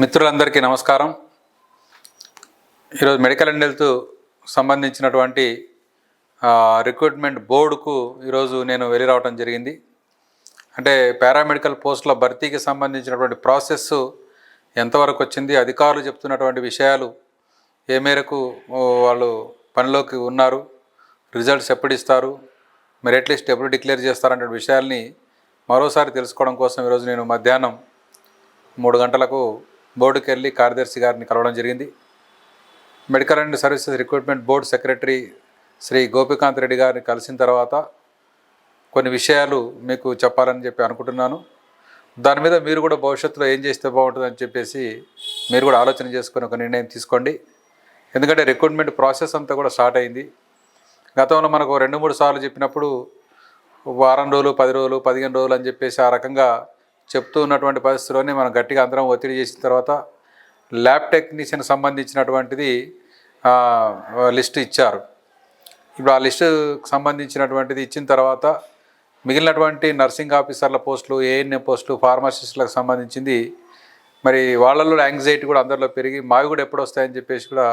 మిత్రులందరికీ నమస్కారం. ఈరోజు మెడికల్ అండ్ హెల్త్ సంబంధించినటువంటి రిక్రూట్మెంట్ బోర్డుకు ఈరోజు నేను వెళ్ళి రావడం జరిగింది. అంటే పారామెడికల్ పోస్టుల భర్తీకి సంబంధించినటువంటి ప్రాసెస్ ఎంతవరకు వచ్చింది అధికారులు చెప్తున్నటువంటి విషయాలు ఏ మేరకు వాళ్ళు పనిలోకి ఉన్నారు రిజల్ట్స్ ఎప్పుడు ఇస్తారు మెరిట్ లిస్ట్ ఎప్పుడు డిక్లేర్ చేస్తారనే విషయాల్ని మరోసారి తెలుసుకోవడం కోసం ఈరోజు నేను మధ్యాహ్నం మూడు గంటలకు బోర్డుకి వెళ్ళి కార్యదర్శి గారిని కలవడం జరిగింది. Medical and services recruitment board secretary Shri Gopikanth Reddy గారిని కలిసిన తర్వాత కొన్ని విషయాలు మీకు చెప్పాలని చెప్పి అనుకుంటున్నాను. దాని మీద మీరు కూడా భవిష్యత్తులో ఏం చేస్తే బాగుంటుందని చెప్పేసి మీరు కూడా ఆలోచన చేసుకుని ఒక నిర్ణయం తీసుకోండి. ఎందుకంటే రిక్రూట్మెంట్ ప్రాసెస్ అంతా కూడా స్టార్ట్ అయింది. గతంలో మనకు రెండు మూడు సార్లు చెప్పినప్పుడు వారం రోజులు పది రోజులు పదిహేను రోజులు అని చెప్పేసి ఆ రకంగా చెప్తూ ఉన్నటువంటి పరిస్థితుల్లోనే మనం గట్టిగా అందరం ఒత్తిడి చేసిన తర్వాత ల్యాబ్ టెక్నీషియన్ సంబంధించినటువంటిది లిస్ట్ ఇచ్చారు. ఇప్పుడు ఆ లిస్టు సంబంధించినటువంటిది ఇచ్చిన తర్వాత మిగిలినటువంటి నర్సింగ్ ఆఫీసర్ల పోస్టులు ఏఎన్ఏ పోస్టులు ఫార్మసిస్టులకు సంబంధించింది మరి వాళ్ళలో యాంగ్జైటీ కూడా అందరిలో పెరిగి మావి కూడా ఎప్పుడు వస్తాయని చెప్పేసి కూడా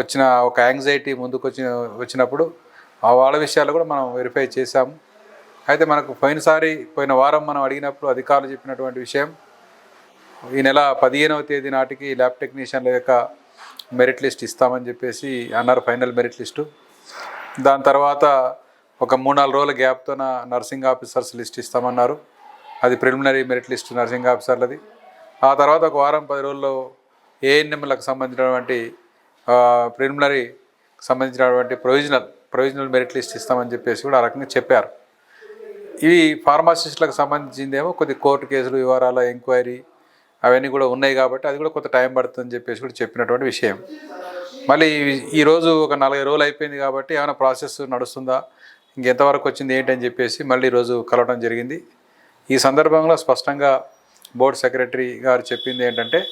వచ్చిన ఒక యాంగ్జైటీ ముందుకు వచ్చిన వచ్చినప్పుడు ఆ వాళ్ళ విషయాలు కూడా మనం వెరిఫై చేశాము. అయితే మనకు పోయినసారి పోయిన వారం మనం అడిగినప్పుడు అధికారులు చెప్పినటువంటి విషయం ఈ నెల పదిహేనవ తేదీ నాటికి ల్యాబ్ టెక్నీషియన్ల యొక్క మెరిట్ లిస్ట్ ఇస్తామని చెప్పేసి అన్నారు ఫైనల్ మెరిట్ లిస్టు. దాని తర్వాత ఒక మూడు నాలుగు రోజుల గ్యాప్తోన నర్సింగ్ ఆఫీసర్స్ లిస్ట్ ఇస్తామన్నారు. అది ప్రిలిమినరీ మెరిట్ లిస్ట్ నర్సింగ్ ఆఫీసర్లది. ఆ తర్వాత ఒక వారం పది రోజుల్లో ఏఎన్ఎంలకు సంబంధించినటువంటి ప్రిలిమినరీ సంబంధించినటువంటి ప్రొవిజనల్ ప్రొవిజనల్ మెరిట్ లిస్ట్ ఇస్తామని చెప్పేసి కూడా ఆ రకంగా చెప్పారు. ఇవి ఫార్మాసిస్టులకు సంబంధించిందేమో కొద్ది కోర్టు కేసులు వివరాల ఎంక్వైరీ అవన్నీ కూడా ఉన్నాయి కాబట్టి అది కూడా కొంత టైం పడుతుందని చెప్పేసి కూడా చెప్పినటువంటి విషయం. మళ్ళీ ఈ- ఈరోజు ఒక నలభై రోజులు అయిపోయింది కాబట్టి ఏమైనా ప్రాసెస్ నడుస్తుందా? ఇంకెంతవరకు వచ్చింది ఏంటి అని చెప్పేసి మళ్ళీ ఈరోజు కలవడం జరిగింది. ఈ సందర్భంలో స్పష్టంగా బోర్డు సెక్రటరీ గారు చెప్పింది ఏంటంటే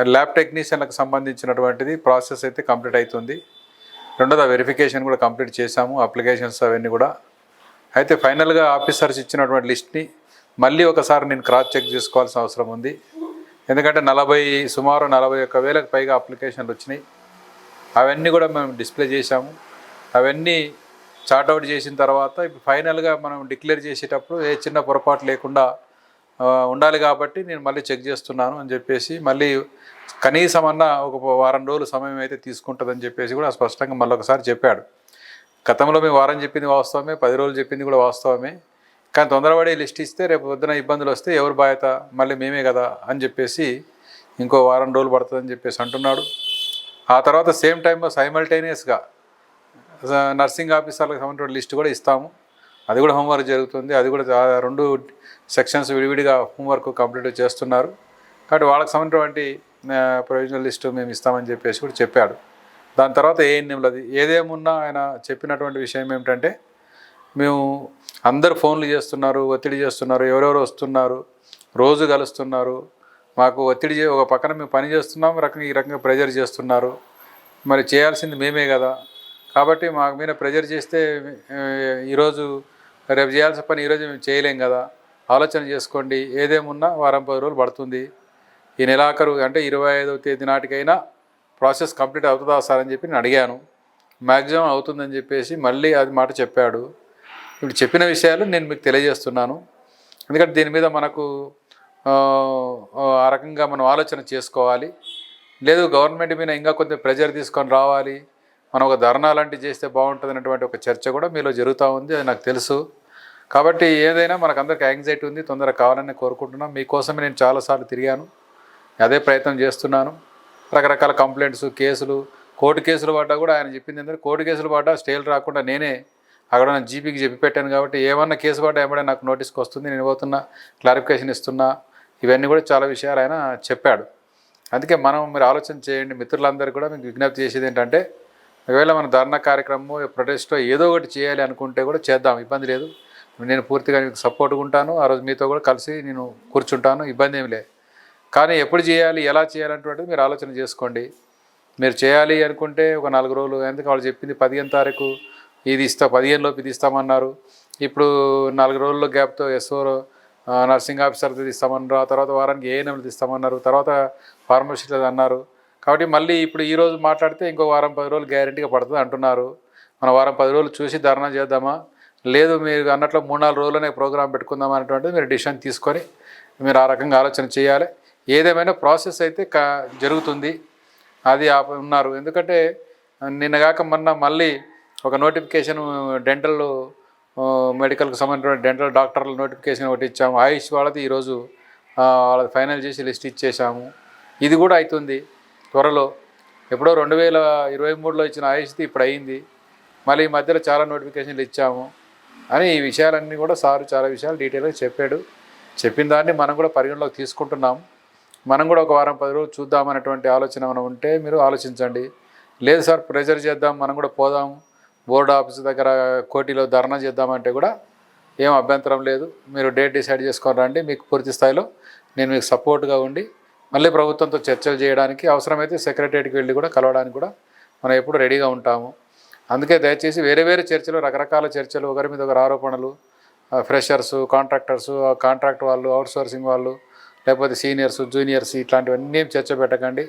ల్యాబ్ టెక్నీషియన్లకు సంబంధించినటువంటిది ప్రాసెస్ అయితే కంప్లీట్ అవుతుంది. రెండోది ఆ వెరిఫికేషన్ కూడా కంప్లీట్ చేశాము అప్లికేషన్స్ అవన్నీ కూడా అయితే ఫైనల్గా ఆఫీసర్స్ ఇచ్చినటువంటి లిస్ట్ని మళ్ళీ ఒకసారి నేను క్రాస్ చెక్ చేసుకోవాల్సిన అవసరం ఉంది. ఎందుకంటే నలభై సుమారు నలభై ఒక్క వేలకు పైగా అప్లికేషన్లు వచ్చినాయి. అవన్నీ కూడా మేము డిస్ప్లే చేశాము. అవన్నీ చార్ట్అవుట్ చేసిన తర్వాత ఇప్పుడు ఫైనల్గా మనం డిక్లేర్ చేసేటప్పుడు ఏ చిన్న పొరపాటు లేకుండా ఉండాలి కాబట్టి నేను మళ్ళీ చెక్ చేస్తున్నాను అని చెప్పేసి మళ్ళీ కనీసం అన్న ఒక వారం రోజులు సమయం అయితే తీసుకుంటుందని చెప్పేసి కూడా స్పష్టంగా మళ్ళీ ఒకసారి చెప్పాడు. గతంలో మేము వారం చెప్పింది వాస్తవమే పది రోజులు చెప్పింది కూడా వాస్తవమే. కానీ తొందరపడి లిస్ట్ ఇస్తే రేపు పొద్దున ఇబ్బందులు వస్తే ఎవరు బాధ్యత? మళ్ళీ మేమే కదా అని చెప్పేసి ఇంకో వారం రోజులు పడుతుందని చెప్పేసి అంటున్నాడు. ఆ తర్వాత సేమ్ టైంలో సైమల్టేనియస్గా నర్సింగ్ ఆఫీసర్లకు సంబంధించిన లిస్ట్ కూడా ఇస్తాము. అది కూడా హోంవర్క్ జరుగుతుంది. అది కూడా రెండు సెక్షన్స్ విడివిడిగా హోంవర్క్ కంప్లీట్ చేస్తున్నారు. కాబట్టి వాళ్ళకి సంబంధించినటువంటి ప్రొవిజనల్ లిస్టు మేము ఇస్తామని చెప్పేసి కూడా చెప్పాడు. దాని తర్వాత ఏఎన్ఎంలది ఏదేమున్నా ఆయన చెప్పినటువంటి విషయం ఏమిటంటే మేము అందరు ఫోన్లు చేస్తున్నారు ఒత్తిడి చేస్తున్నారు ఎవరెవరు వస్తున్నారు రోజు కలుస్తున్నారు మాకు ఒత్తిడి చే ఒక పక్కన మేము పని చేస్తున్నాం రకంగా ఈ రకంగా ప్రెజర్ చేస్తున్నారు. మరి చేయాల్సింది మేమే కదా. కాబట్టి మాకు మీద ప్రెజర్ చేస్తే ఈరోజు రేపు చేయాల్సిన పని ఈరోజు మేము చేయలేం కదా. ఆలోచన చేసుకోండి. ఏదేమున్నా వారం పది రోజులు పడుతుంది. ఈ నెలాఖరు అంటే ఇరవై ఐదవ తేదీ నాటికైనా ప్రాసెస్ కంప్లీట్ అవుతుందా సార్ అని చెప్పి నేను అడిగాను. మ్యాక్సిమం అవుతుందని చెప్పేసి మళ్ళీ అది మాట చెప్పాడు. ఇప్పుడు చెప్పిన విషయాలు నేను మీకు తెలియజేస్తున్నాను. ఎందుకంటే దీని మీద మనకు ఆ, రకంగా మనం ఆలోచన చేసుకోవాలి. లేదు గవర్నమెంట్ మీద ఇంకా కొంచెం ప్రెజర్ తీసుకొని రావాలి. మనం ఒక ధర్నా లాంటివి చేస్తే బాగుంటుంది అనేటువంటి ఒక చర్చ కూడా మీలో జరుగుతూ ఉంది అది నాకు తెలుసు. కాబట్టి ఏదైనా మనకు అందరికి యాంగ్జైటీ ఉంది తొందరగా కావాలని కోరుకుంటున్నాం. మీకోసమే నేను చాలాసార్లు తిరిగాను. అదే ప్రయత్నం చేస్తున్నాను. రకరకాల కంప్లైంట్స్ కేసులు కోర్టు కేసులు పడ్డా కూడా ఆయన చెప్పింది ఏంటంటే కోర్టు కేసులు పడ్డా స్టేలు రాకుండా నేనే అక్కడ జీపీకి చెప్పి పెట్టాను కాబట్టి ఏమన్నా కేసు పడ్డా ఏమైనా నాకు నోటీస్కి వస్తుంది నేను పోతున్నా క్లారిఫికేషన్ ఇస్తున్నా ఇవన్నీ కూడా చాలా విషయాలు ఆయన చెప్పాడు. అందుకే మనం మీరు ఆలోచన చేయండి మిత్రులందరూ కూడా మీకు విజ్ఞప్తి చేసేది ఏంటంటే ఒకవేళ మన ధర్నా కార్యక్రమం ప్రొటెస్టో ఏదో ఒకటి చేయాలి అనుకుంటే కూడా చేద్దాం ఇబ్బంది లేదు. నేను పూర్తిగా మీకు సపోర్ట్గా ఉంటాను ఆ రోజు మీతో కూడా కలిసి నేను కూర్చుంటాను ఇబ్బంది ఏమి లేదు. కానీ ఎప్పుడు చేయాలి ఎలా చేయాలనేటువంటిది మీరు ఆలోచన చేసుకోండి. మీరు చేయాలి అనుకుంటే ఒక నాలుగు రోజులు ఎందుకు వాళ్ళు చెప్పింది పదిహేను తారీఖు ఇది ఇస్తా పదిహేను లోపు ఇది ఇస్తామన్నారు. ఇప్పుడు నాలుగు రోజుల్లో గ్యాప్తో ఎస్ఓ నర్సింగ్ ఆఫీసర్ తీస్తామన్నారు. ఆ తర్వాత వారానికి ఏఎన్ఎంలు తీస్తామన్నారు. తర్వాత ఫార్మసిస్టులు అన్నారు. కాబట్టి మళ్ళీ ఇప్పుడు ఈ రోజు మాట్లాడితే ఇంకో వారం పది రోజులు గ్యారంటీగా పడుతుంది అంటున్నారు. మన వారం పది రోజులు చూసి ధర్నా చేద్దామా? లేదు మీరు అన్నట్లు మూడు నాలుగు రోజులనే ప్రోగ్రాం పెట్టుకుందాం అనేటువంటిది మీరు డిసిషన్ తీసుకొని మీరు ఆ రకంగా ఆలోచన చేయాలి. ఏదేమైనా ప్రాసెస్ అయితే కా జరుగుతుంది. అది ఆప ఉన్నారు. ఎందుకంటే నిన్నగాక మొన్న మళ్ళీ ఒక నోటిఫికేషన్ డెంటల్ మెడికల్కి సంబంధించిన డెంటల్ డాక్టర్ల నోటిఫికేషన్ ఒకటి ఇచ్చాము. ఆయుష్ వాళ్ళది ఈరోజు వాళ్ళది ఫైనల్ చేసి లిస్ట్ ఇచ్చేసాము ఇది కూడా అవుతుంది త్వరలో. ఎప్పుడో రెండు వేల ఇరవై మూడులో ఇచ్చిన ఆయుష్ది ఇప్పుడు అయింది. మళ్ళీ ఈ మధ్యలో చాలా నోటిఫికేషన్లు ఇచ్చాము అని ఈ విషయాలన్నీ కూడా సారు చాలా విషయాలు డీటెయిల్గా చెప్పాడు. చెప్పిన దాన్ని మనం కూడా పరిగణలోకి తీసుకుంటున్నాం. మనం కూడా ఒక వారం పది రోజులు చూద్దామనేటువంటి ఆలోచన ఏమైనా ఉంటే మీరు ఆలోచించండి. లేదు సార్ ప్రెజర్ చేద్దాం మనం కూడా పోదాం బోర్డు ఆఫీస్ దగ్గర కోటిలో ధర్నా చేద్దామంటే కూడా ఏం అభ్యంతరం లేదు. మీరు డేట్ డిసైడ్ చేసుకొని రండి మీకు పూర్తి స్థాయిలో నేను మీకు సపోర్ట్గా ఉండి మళ్ళీ ప్రభుత్వంతో చర్చలు చేయడానికి అవసరమైతే సెక్రటరియట్కి వెళ్ళి కూడా కలవడానికి కూడా మనం ఎప్పుడు రెడీగా ఉంటాము. అందుకే దయచేసి వేరే వేరే చర్చలు రకరకాల చర్చలు ఒకరి మీద ఒకరు ఆరోపణలు ఫ్రెషర్స్ కాంట్రాక్టర్స్ కాంట్రాక్ట్ వాళ్ళు అవుట్సోర్సింగ్ వాళ్ళు లేకపోతే సీనియర్స్ జూనియర్స్ ఇట్లాంటివన్నీ చర్చ పెట్టకండి.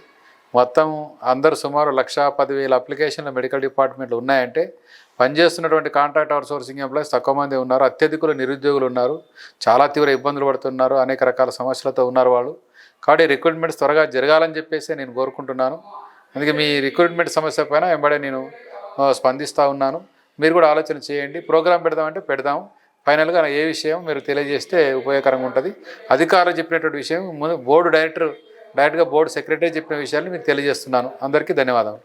మొత్తం అందరు సుమారు లక్ష పదివేల అప్లికేషన్లు మెడికల్ డిపార్ట్మెంట్లు ఉన్నాయంటే పనిచేస్తున్నటువంటి కాంట్రాక్ట్ అవుట్సోర్సింగ్ ఎంప్లాయీస్ తక్కువ మంది ఉన్నారు అత్యధికులు నిరుద్యోగులు ఉన్నారు చాలా తీవ్ర ఇబ్బందులు పడుతున్నారు అనేక రకాల సమస్యలతో ఉన్నారు వాళ్ళు. కాబట్టి రిక్రూట్మెంట్స్ త్వరగా జరగాలని చెప్పేసి నేను కోరుకుంటున్నాను. అందుకే మీ రిక్రూట్మెంట్ సమస్య పైన వెంబడే నేను స్పందిస్తూ ఉన్నాను. మీరు కూడా ఆలోచన చేయండి. ప్రోగ్రామ్ పెడదామంటే పెడదాము ఫైనల్గా ఏ విషయం మీరు తెలియజేస్తే ఉపయోగకరంగా ఉంటుంది. అధికారులు చెప్పినటువంటి విషయం ముందు బోర్డు డైరెక్టర్ డైరెక్ట్గా బోర్డు సెక్రటరీ చెప్పిన విషయాన్ని మీకు తెలియజేస్తున్నాను. అందరికీ ధన్యవాదాలు.